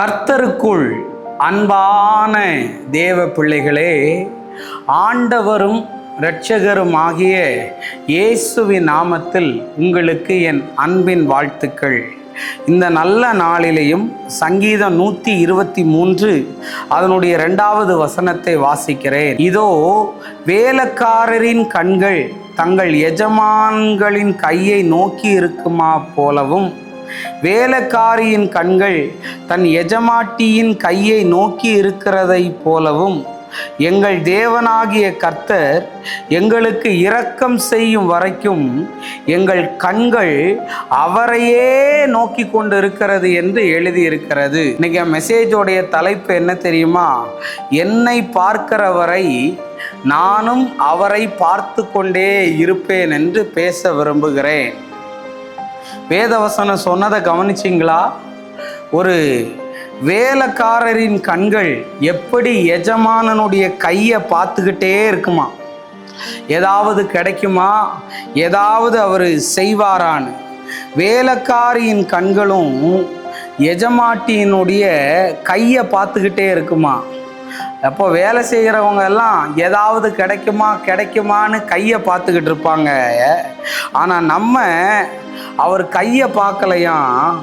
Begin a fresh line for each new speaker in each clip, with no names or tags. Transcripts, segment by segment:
கர்த்தருக்குள் அன்பான தேவ பிள்ளைகளே ஆண்டவரும் இரட்சகரும் ஆகிய இயேசுவின் நாமத்தில் உங்களுக்கு என் அன்பின் வாழ்த்துக்கள். இந்த நல்ல நாளிலேயும் சங்கீதம் நூற்றி இருபத்தி மூன்று அதனுடைய இரண்டாவது வசனத்தை வாசிக்கிறேன். இதோ வேலக்காரரின் கண்கள் தங்கள் எஜமான்களின் கையை நோக்கி இருக்குமா போலவும் வேலைக்காரியின் கண்கள் தன் எஜமாட்டியின் கையை நோக்கி இருக்கிறதை போலவும் எங்கள் தேவனாகிய கர்த்தர் எங்களுக்கு இரக்கம் செய்யும் வரைக்கும் எங்கள் கண்கள் அவரையே நோக்கி கொண்டு இருக்கிறது என்று எழுதியிருக்கிறது. இன்னைக்கு மெசேஜோடைய தலைப்பு என்ன தெரியுமா? என்னை பார்க்கிறவரை நானும் அவரை பார்த்து கொண்டே இருப்பேன் என்று பேச விரும்புகிறேன். வேதவசனம் சொன்னதை கவனிச்சிங்களா? ஒரு வேலைக்காரரின் கண்கள் எப்படி எஜமானனுடைய கையை பார்த்துக்கிட்டே இருக்குமா? ஏதாவது கிடைக்குமா? ஏதாவது அவர் செய்வாரான்னு. வேலைக்காரியின் கண்களும் எஜமாட்டியினுடைய கையை பார்த்துக்கிட்டே இருக்குமா? அப்போ வேலை செய்கிறவங்க எல்லாம் ஏதாவது கிடைக்குமா? கிடைக்குமான்னு கையை பார்த்துக்கிட்டு இருப்பாங்க. ஆனால் நம்ம அவர் கையை பார்க்கலையாம்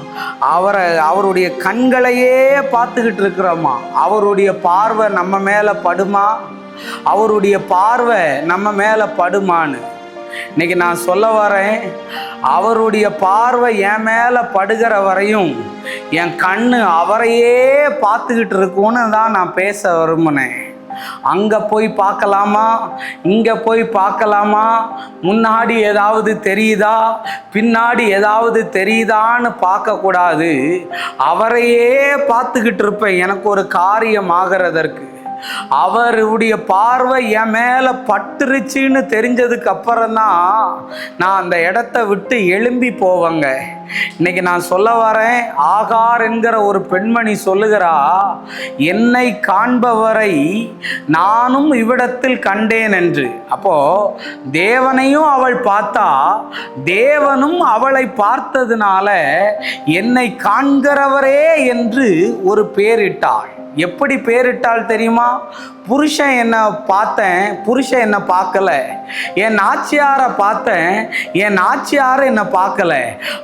அவரை அவருடைய கண்களையே பார்த்துக்கிட்டு இருக்கிறோமா? அவருடைய பார்வை நம்ம மேலே படுமா? அவருடைய பார்வை நம்ம மேலே படுமான்னு. இன்னைக்கு நான் சொல்ல வரேன் அவருடைய பார்வை என் மேலே படுகிற வரையும் என் கண்ணு அவரையே பார்த்துக்கிட்டு இருக்கும்னு தான் நான் பேச விரும்பினேன். அங்கே போய் பார்க்கலாமா? இங்கே போய் பார்க்கலாமா? முன்னாடி ஏதாவது தெரியுதா? பின்னாடி ஏதாவது தெரியுதான்னு பார்க்கக்கூடாது. அவரையே பார்த்துக்கிட்டு இருப்பேன். எனக்கு ஒரு காரியம் ஆகிறதற்கு. அவருடைய பார்வை என் மேலே பட்டுருச்சுன்னு தெரிஞ்சதுக்கு அப்புறம் தான் நான் அந்த இடத்த விட்டு எழும்பி போவேங்க. இன்னைக்கு நான் சொல்ல வரேன் ஆகார் என்கிற ஒரு பெண்மணி சொல்லுகிறா என்னை காண்பவரை நானும் இவ்விடத்தில் கண்டேன் என்று. அப்போ தேவனையும் அவள் பார்த்தா தேவனும் அவளை பார்த்ததுனால என்னை காண்கிறவரே என்று ஒரு பேரிட்டாள். எப்படி பேரிட்டால் தெரியுமா? புருஷன் என்னை பார்த்தேன் புருஷன் என்ன பார்க்கல. என் நாச்சியாரை பார்த்தேன் என் நாச்சியாரை என்ன பார்க்கல.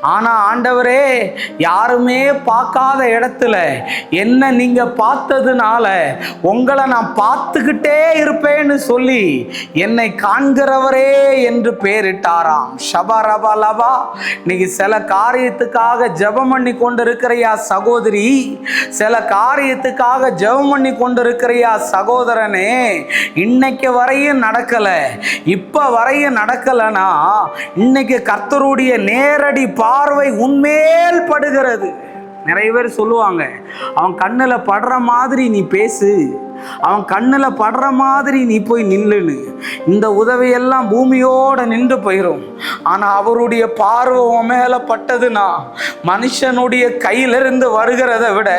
ஆனால் ஆண்டவரே யாருமே பார்க்காத இடத்துல என்ன நீங்கள் பார்த்ததுனால உங்களை நான் பார்த்துக்கிட்டே இருப்பேன்னு சொல்லி என்னை காண்கிறவரே என்று பேரிட்டாராம். ஷபரபா லபா. இன்னைக்கு சில காரியத்துக்காக ஜெபம் பண்ணி கொண்டிருக்கிறையா சகோதரி? சில காரியத்துக்காக ஜெபம் பண்ணி கொண்டிருக்கிறையா சகோதரனே? இன்னைக்கு வரையும் நடக்கல. இப்ப வரையும் நடக்கலனா இன்னைக்கு கர்த்தருடைய நேரடி பார்வை உன்மேல் படுகிறது. நிறைய பேர் சொல்லுவாங்க அவன் கண்ணில் படுற மாதிரி நீ பேசு. அவன் கண்ணில் படுற மாதிரி நீ போய் நில்லுன்னு. இந்த உதவியெல்லாம் பூமியோட நின்று போயிடும் ஆனால் அவருடைய பார்வை மேலே பட்டதுன்னா மனுஷனுடைய கையிலிருந்து வருகிறத விட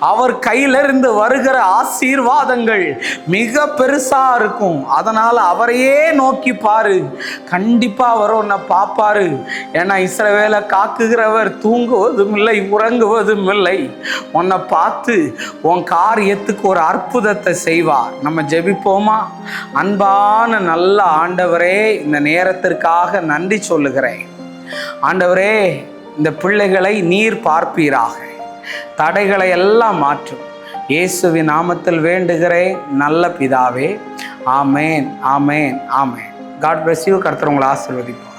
அவர் கையிலிருந்து வருகிற ஆசீர்வாதங்கள் மிக பெருசாக இருக்கும். அதனால் அவரையே நோக்கி பாரு. கண்டிப்பாக அவர் உன்னை பார்ப்பாரு. ஏன்னா இஸ்ரவேலை காக்குகிறவர் தூங்குவதும் இல்லை உறங்குவதும் இல்லை உன்னை பார்த்து உன் காரியத்துக்கு ஒரு அற்புதத்தை செய்வார் நம்ம ஜெபிப்போமா? அன்பான நல்ல ஆண்டவரே இந்த நேரத்திற்காக நன்றி சொல்லுகிறேன். ஆண்டவரே இந்த பிள்ளைகளை நீர் பார்ப்பீராக. தடைகளை எல்லாம் மாற்றும். இயேசுவின் நாமத்தில் வேண்டுகிறேன் நல்ல பிதாவே. ஆமேன் ஆமேன் ஆமேன். காட் பிளஸ் யூ கருத்துறவங்களை ஆசிர்வதிப்போம்